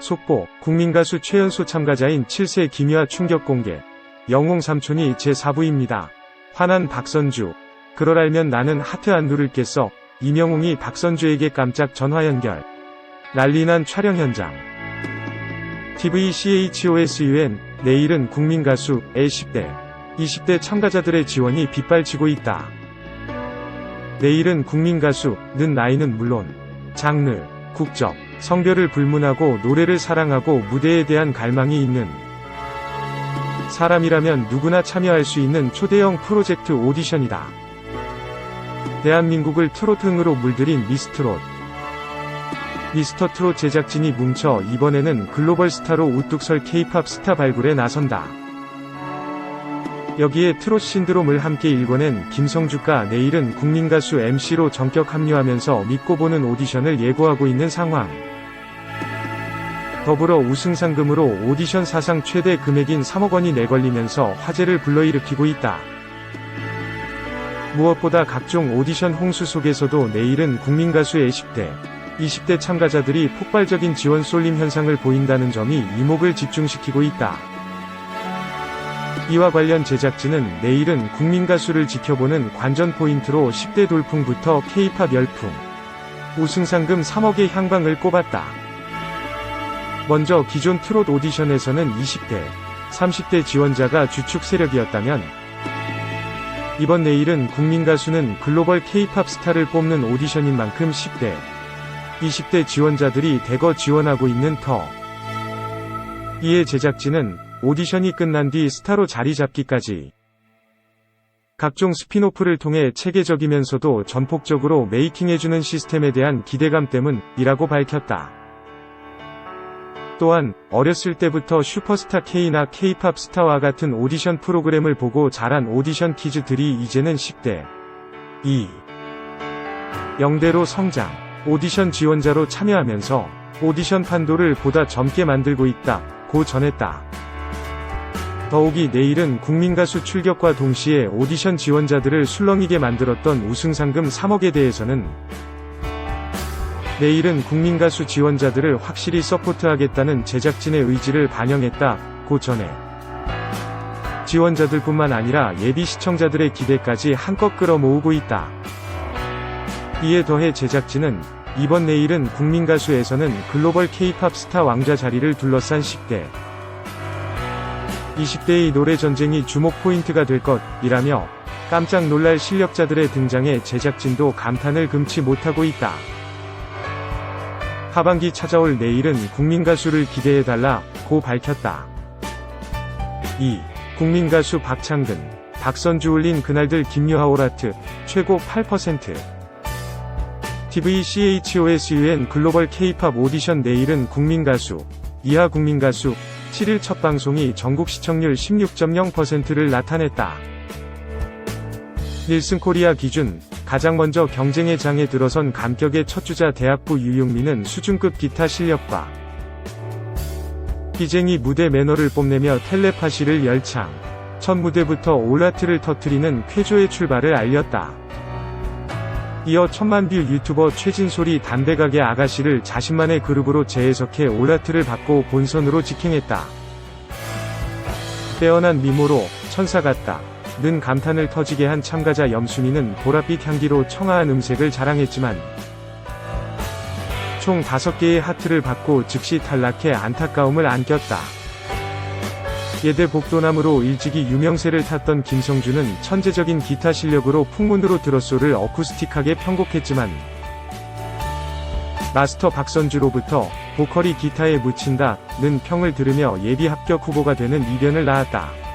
속보, 국민가수 최연소 참가자인 7세 김희아 충격 공개. 영웅 삼촌이 제4부입니다. 화난 박선주. 그걸 알면 나는 하트 안 누를 겠어. 이명웅이 박선주에게 깜짝 전화 연결. 난리난 촬영 현장. TVCHOSUN, 내일은 국민가수, 의 10대, 20대 참가자들의 지원이 빗발치고 있다. 내일은 국민가수 는 나이는 물론, 장르, 국적, 성별을 불문하고 노래를 사랑하고 무대에 대한 갈망이 있는 사람이라면 누구나 참여할 수 있는 초대형 프로젝트 오디션이다. 대한민국을 트로트 흥으로 물들인 미스트롯. 미스터 트롯 제작진이 뭉쳐 이번에는 글로벌 스타로 우뚝 설 케이팝 스타 발굴에 나선다. 여기에 트롯 신드롬을 함께 일궈낸 김성주가 내일은 국민가수 MC로 전격 합류하면서 믿고 보는 오디션을 예고하고 있는 상황. 더불어 우승 상금으로 오디션 사상 최대 금액인 3억 원이 내걸리면서 화제를 불러일으키고 있다. 무엇보다 각종 오디션 홍수 속에서도 내일은 국민가수의 10대, 20대 참가자들이 폭발적인 지원 쏠림 현상을 보인다는 점이 이목을 집중시키고 있다. 이와 관련 제작진은 내일은 국민 가수를 지켜보는 관전 포인트로 10대 돌풍부터 K-팝 열풍, 우승상금 3억의 향방을 꼽았다. 먼저 기존 트롯 오디션에서는 20대, 30대 지원자가 주축 세력이었다면 이번 내일은 국민 가수는 글로벌 K-팝 스타를 뽑는 오디션인 만큼 10대, 20대 지원자들이 대거 지원하고 있는 터. 이에 제작진은 오디션이 끝난 뒤 스타로 자리 잡기까지 각종 스피노프를 통해 체계적이면서도 전폭적으로 메이킹해주는 시스템에 대한 기대감 때문이라고 밝혔다. 또한 어렸을 때부터 슈퍼스타 K나 K-팝 스타와 같은 오디션 프로그램을 보고 자란 오디션 키즈들이 이제는 10대 2 영대로 성장 오디션 지원자로 참여하면서 오디션 판도를 보다 젊게 만들고 있다 고 전했다. 더욱이 내일은 국민가수 출격과 동시에 오디션 지원자들을 술렁이게 만들었던 우승상금 3억에 대해서는 내일은 국민가수 지원자들을 확실히 서포트하겠다는 제작진의 의지를 반영했다. 고 전해 지원자들뿐만 아니라 예비 시청자들의 기대까지 한껏 끌어모으고 있다. 이에 더해 제작진은 이번 내일은 국민가수에서는 글로벌 K-팝 스타 왕좌 자리를 둘러싼 10대 20대의 노래 전쟁이 주목 포인트가 될 것이라며 깜짝 놀랄 실력자들의 등장에 제작진도 감탄을 금치 못하고 있다. 하반기 찾아올 내일은 국민 가수를 기대해달라 고 밝혔다. 2. 국민 가수 박창근, 박선주 올린 그날들 김유하 오라트, 최고 8%. TVCHOSUN 글로벌 K-팝 오디션 내일은 국민 가수, 이하 국민 가수, 7일 첫 방송이 전국 시청률 16.0%를 나타냈다. 닐슨 코리아 기준 가장 먼저 경쟁의 장에 들어선 감격의 첫 주자 대학부 유용민은 수준급 기타 실력과 희쟁이 무대 매너를 뽐내며 텔레파시를 열창. 첫 무대부터 올라트를 터트리는 쾌조의 출발을 알렸다. 이어 천만 뷰 유튜버 최진솔이 담배가게 아가씨를 자신만의 그룹으로 재해석해 올라트를 받고 본선으로 직행했다. 빼어난 미모로 천사 같다. 는 감탄을 터지게 한 참가자 염순이는 보랏빛 향기로 청아한 음색을 자랑했지만 총 5개의 하트를 받고 즉시 탈락해 안타까움을 안겼다. 예대 복도남으로 일찍이 유명세를 탔던 김성주는 천재적인 기타 실력으로 풍문으로 드러소를 어쿠스틱하게 편곡했지만 마스터 박선주로부터 보컬이 기타에 묻힌다 는 평을 들으며 예비 합격 후보가 되는 이변을 낳았다.